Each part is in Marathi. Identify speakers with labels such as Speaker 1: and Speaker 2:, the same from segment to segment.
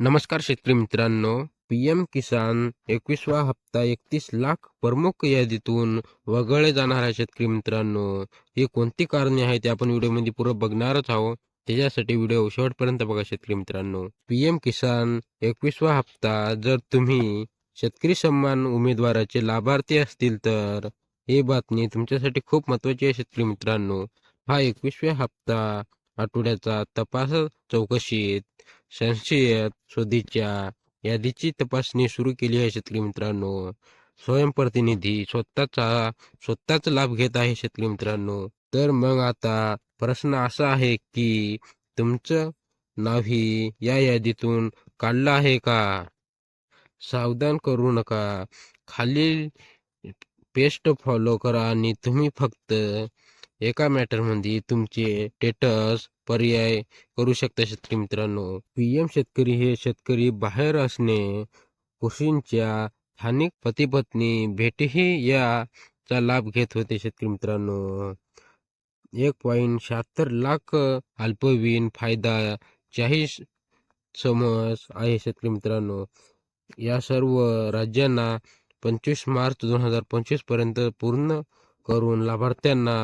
Speaker 1: नमस्कार शेतकरी मित्रांनो पीएम किसान एकवीसवा हप्ता एकतीस लाख प्रमुख यादीतून वगळले जाणार आहे शेतकरी मित्रांनो. ही कोणती कारणे आहेत ते आपण व्हिडिओमध्ये पुरं बघणारच आहोत. त्याच्यासाठी व्हिडिओ शेवटपर्यंत बघा शेतकरी मित्रांनो. पीएम किसान एकवीसवा हप्ता जर तुम्ही शेतकरी सन्मान उमेदवाराचे लाभार्थी असतील तर ही बातमी तुमच्यासाठी खूप महत्वाची आहे शेतकरी मित्रांनो. हा एकवीसव्या हप्ता आठवड्याचा तपास चौकशीत संशयित शोधीच्या यादीची तपासणी सुरू केली आहे शेतकरी मित्रांनो. स्वयंप्रतिनिधी स्वतःचा स्वतःच लाभ घेत आहे शेतकरी मित्रांनो. तर मग आता प्रश्न असा आहे की तुमचं नावही या यादीतून काढलं आहे का? सावधान करू नका. खालील पेस्ट फॉलो करा आणि तुम्ही फक्त एका मॅटरमध्ये म्हणजे तुमचे स्टेटस पर्याय करू शकता शेतकरी मित्रांनो. पीएम शेतकरी हे शेतकरी बाहेर असणे कृषींच्या स्थानिक पतीपत्नी भेटीही याचा लाभ घेत होते शेतकरी मित्रांनो. एक पॉईंट शहात्तर लाख अल्पवीन फायदा चाही समज आहे शेतकरी मित्रांनो. या सर्व राज्यांना पंचवीस मार्च दोन हजार पंचवीसपर्यंत पूर्ण करून लाभार्थ्यांना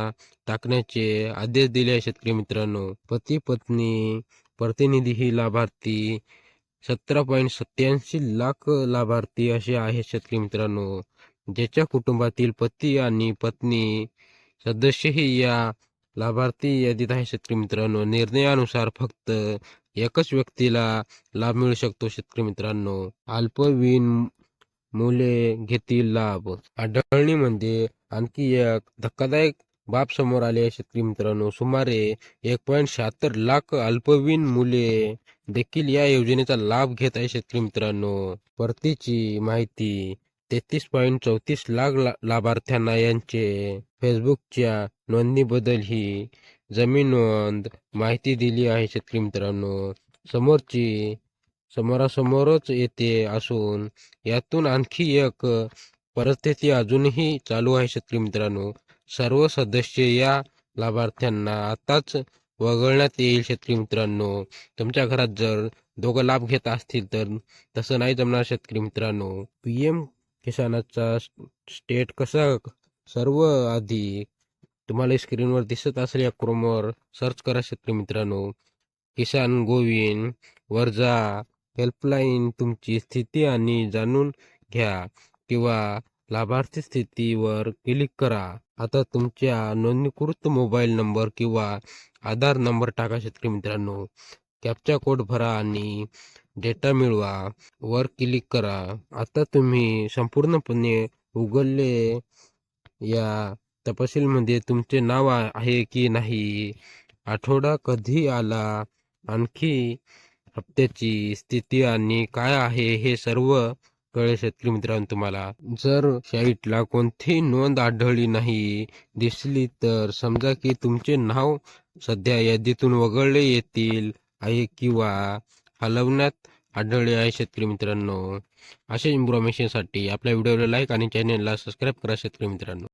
Speaker 1: टाकण्याचे आदेश दिले आहे शेतकरी मित्रांनो. पती पत्नी प्रतिनिधी ही लाभार्थी सतरा पॉईंट सत्याऐंशी लाख लाभार्थी असे आहेत शेतकरी मित्रांनो. ज्याच्या कुटुंबातील पती आणि पत्नी सदस्यही या लाभार्थी यादीत आहे शेतकरी मित्रांनो. निर्णयानुसार फक्त एकच व्यक्तीला लाभ मिळू शकतो शेतकरी मित्रांनो. अल्पवीन मुले घेतील लाभ. आढळणीमध्ये म्हणजे आणखी एक धक्कादायक बाब समोर आले आहे शेतकरी मित्रांनो. सुमारे एक पॉईंट शहात्तर लाख अल्पवीन मुले देखील या योजनेचा लाभ घेत आहे शेतकरी मित्रांनो. परतीची माहिती तेहतीस पॉईंट चौतीस लाख लाभार्थ्यांना यांचे फेसबुकच्या नोंदणीबद्दल ही जमीन नोंद माहिती दिली आहे शेतकरी मित्रांनो. समोरची समोरासमोरच येते असून यातून आणखी एक परिस्थिती अजूनही चालू आहे शेतकरी मित्रांनो. सर्व सदस्य या लाभार्थ्यांना आताच वगळण्यात येईल शेतकरी मित्रांनो. तुमच्या घरात जर दोघं लाभ घेत असतील तर तसं नाही जमणार शेतकरी मित्रांनो. पीएम किसानाचा स्टेट कसा सर्व आधी तुम्हाला स्क्रीनवर दिसत असेल या क्रोमवर सर्च करा शेतकरी मित्रांनो. किसान गोविंद वर जा हेल्पलाईन तुमची स्थिती आणि जाणून घ्या. किंवा लाभार्थी स्थितीवर क्लिक करा. आता तुमच्या नोंदणीकृत मोबाईल नंबर किंवा आधार नंबर टाका शेतकरी मित्रांनो. कॅपचा कोड भरा आणि डेटा मिळवा. वर क्लिक करा. आता तुम्ही संपूर्णपणे उघडले या तपशीलमध्ये तुमचे नाव आहे की नाही आठवडा कधी आला आणखी हप्त्याची स्थिती आणि काय आहे हे सर्व कळेल शेतकरी मित्रांनो तुम्हाला? जर साईटला कोणतीही नोंद आढळली नाही दिसली तर समजा की तुमचे नाव सध्या यादीतून वगळले येतील आहे किंवा हलवण्यात आढळले आहे शेतकरी मित्रांनो. अशा इन्फॉर्मेशनसाठी आपल्या व्हिडिओला लाईक आणि चॅनेलला सबस्क्राईब करा शेतकरी मित्रांनो.